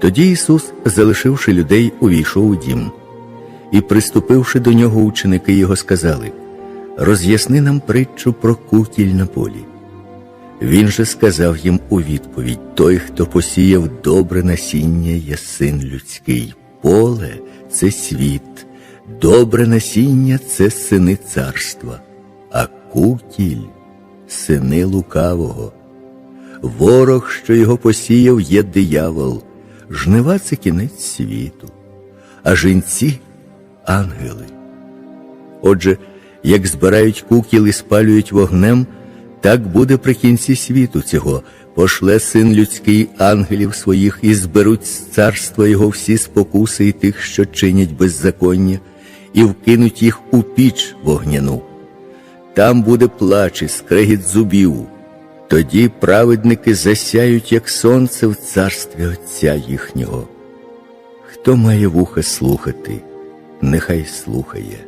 Тоді Ісус, залишивши людей, увійшов у дім, і, приступивши до нього, ученики його сказали: Роз'ясни нам притчу про кукіль на полі. Він же сказав їм у відповідь: Той, хто посіяв добре насіння, є син людський, поле це світ, добре насіння це сини царства, а кукіль сини лукавого. Ворог, що його посіяв, є диявол, жнива це кінець світу, а жінці ангели. Отже, як збирають кукіл і спалюють вогнем, так буде при кінці світу цього. Пошле син людський ангелів своїх і зберуть з царства його всі спокуси і тих, що чинять беззаконня, і вкинуть їх у піч вогняну. Там буде плач і скрегіт зубів. Тоді праведники засяють, як сонце в царстві Отця їхнього. Хто має вуха слухати, нехай слухає.